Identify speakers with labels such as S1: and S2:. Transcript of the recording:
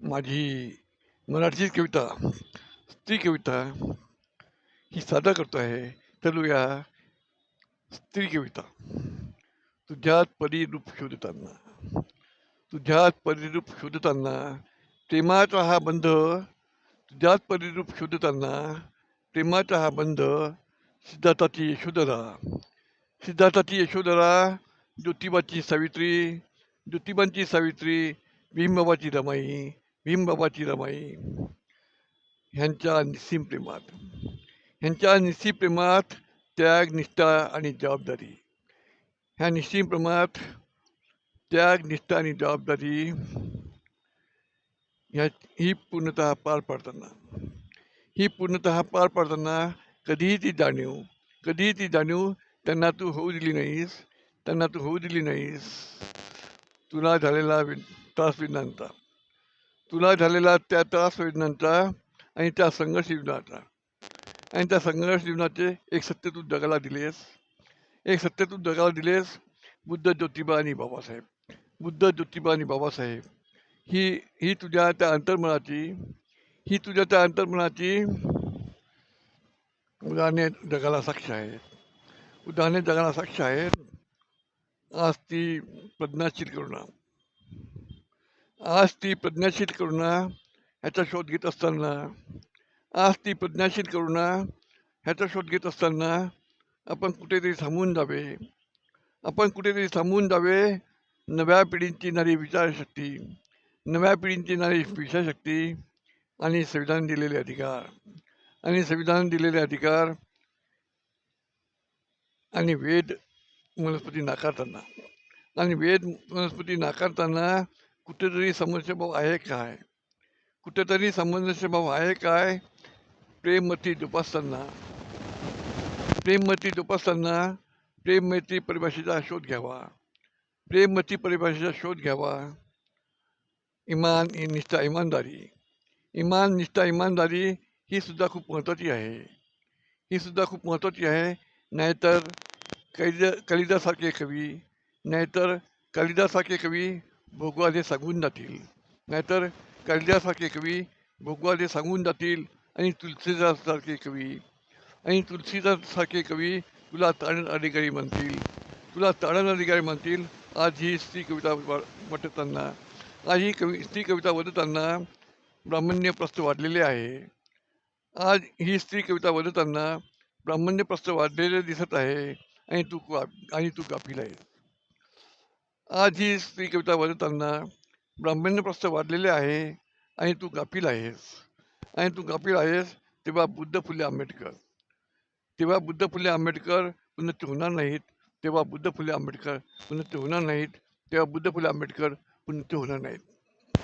S1: माझी मराठी कविता स्त्री कविता ही सादर करतो आहे. चलूया स्त्री कविता. तुझ्यात परिरूप शोधताना तुझ्यात परिरूप शोधताना प्रेमाचा हा बंध तुझ्यात परिरूप शोधताना प्रेमाचा हा बंध सिद्धार्थाची यशोधरा. सिद्धार्थाची यशोधरा ज्योतिबाची सावित्री ज्योतिबांची सावित्री भीमबाची रमाई भीमबाबाची रमाई ह्यांच्या निस्सीम प्रेमात. ह्यांच्या निस्सीम प्रेमात त्याग निष्ठा आणि जबाबदारी. ह्या निस्सीम प्रेमात त्याग निष्ठा आणि जबाबदारी ह्या ही पूर्णतः पार पाडताना. ही पूर्णतः पार पाडताना कधीही ती जाणीव कधीही ती जाणीव त्यांना तू होऊ दिली नाहीस त्यांना तू होऊ दिली नाहीस तुला झालेला त्रास विनांता. तुला झालेला त्या त्रास वेदनांचा आणि त्या संघर्ष जीवनाचा आणि त्या संघर्ष जीवनाचे एक सत्य तू जगाला दिलेस. एक सत्य तू जगाला दिलेस. बुद्ध ज्योतिबा आणि बाबासाहेब. बुद्ध ज्योतिबा आणि बाबासाहेब. ही ही तुझ्या त्या अंतर्मनाची ही तुझ्या त्या अंतर्मनाची उदाहरणे जगाला साक्ष आहेत. उदाहरणे जगाला साक्ष आहेत. आज ती प्रज्ञाशील करुणा आज ती प्रज्ञाशील करुणा ह्याचा शोध घेत असताना. आज ती प्रज्ञाशील करुणा ह्याचा शोध घेत असताना आपण कुठेतरी थांबून जावे. आपण कुठेतरी थांबून जावे नव्या पिढींची नारी विचारशक्ती नव्या पिढींची नारी विचारशक्ती आणि संविधान दिलेले अधिकार. आणि संविधान दिलेले अधिकार आणि वेद वनस्पती नाकारताना. आणि वेद वनस्पती नाकारताना कुठेतरी समस्याभाव आहे काय? कुठेतरी समस्याभाव आहे काय? प्रेममती जोपासताना. प्रेममती जोपासताना प्रेममती परिभाषेचा शोध घ्यावा. प्रेममती परिभाषेचा शोध घ्यावा. इमान निष्ठा, इमानदारी. इमान, निष्ठा, इमानदारी ही सुद्धा खूप महत्त्वाची आहे. ही सुद्धा खूप महत्त्वाची आहे. नाहीतर कैद कालिदासारखे कवी, नाहीतर कालिदासारखे कवी भोगवादे सांगून जातील. नाहीतर कर्जासारखे कवी भोगवादे सांगून जातील आणि तुलसीदाससारखे कवी आणि तुलसीदाससारखे कवी तुला तारण अधिकारी म्हणतील. तुला तारण अधिकारी म्हणतील. आज ही स्त्री कविता वा- वाटताना आज ही कवी स्त्री कविता वदताना ब्राह्मण्य प्रस्थ वाढलेले आहे. आज ही स्त्री कविता वदताना ब्राह्मण्य प्रस्थ वाढलेले दिसत आहे. आणि तू आणि तू गाफील आहे आज ही स्त्री कविता वाजवताना ब्राह्मण्य प्रस्थ वाढलेले आहे आणि तू गाफील आहेस. आणि तू गाफील आहेस तेव्हा बुद्ध फुले आंबेडकर. तेव्हा बुद्ध फुले आंबेडकर उन्नती होणार नाहीत. तेव्हा बुद्ध फुले आंबेडकर उन्नती होणार नाहीत. तेव्हा बुद्ध फुले आंबेडकर उन्नती होणार नाहीत.